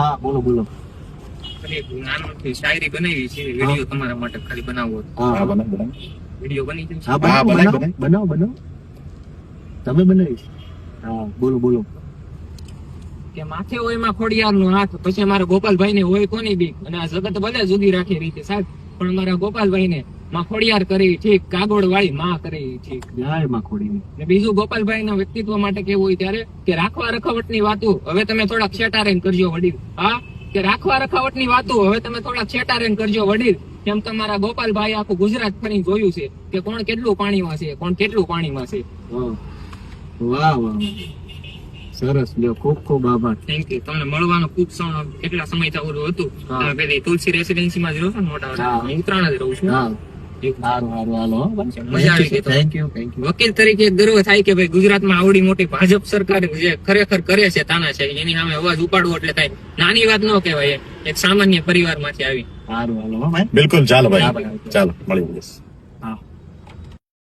હા બોલો બોલો. ખાલી એક નાનકડી શાયરી બનાવી છે વીડિયો તમારા માટે ખાલી બનાવવો હા હા. હા બનાવ બનાવ. વીડિયો બની છે? હા બનાવો હા, બનાય, બનાવો. બનાવો બનાવો. તમે બનાવી હા બોલો બોલો. કે માથે હોયમાં ખોડિયાર નો હાથ પછી મારા ગોપાલભાઈ ને હોય કોની બી અને આ જગત ભલે જુદી રાખી રીતે સાહેબ પણ અમારા ગોપાલભાઈ ને માં ખોડિયાર કરી ઠીક કાગોળ વાળી માં કરી ઠીક. જય માખોડી ને બીજું ગોપાલભાઈ ના વ્યક્તિત્વ માટે કેવું હોય ત્યારે કે રાખવા રખાવટની વાતો હવે તમે થોડાક છેટારેન કરજો વડીલ. હા? કે રાખવા રખાવટની વાતો હવે તમે થોડાક છેટારેન કરજો વડીલ. કેમ તમારા ગોપાલભાઈ આખું ગુજરાત ફરી જોયું છે કે કોણ કેટલું પાણીમાં છે કોણ કેટલું પાણીમાં છે. વાહ વાહ. સરસ લ્યો ખૂબ ખૂબ આભાર. થેન્ક યુ તમને મળવાનું ખૂબ કેટલા સમય થયું હતું? તમે પેલી તુલસી રેસિડેન્સી માં જ રહો છો મોટા હું. ઉત્તરાયણ જ રહું છું. આવી વકીલ તરીકે એક ગર્વ થાય કે ભાઈ ગુજરાતમાં આવડી મોટી ભાજપ સરકાર જે ખરેખર કરે છે તાના છે એની સામે અવાજ ઉપાડવો એટલે થાય. નાની વાત ન કહેવાય એક સામાન્ય પરિવારમાંથી આવી. સારું હાલો બિલકુલ ચાલો ભાઈ. ચાલો મળી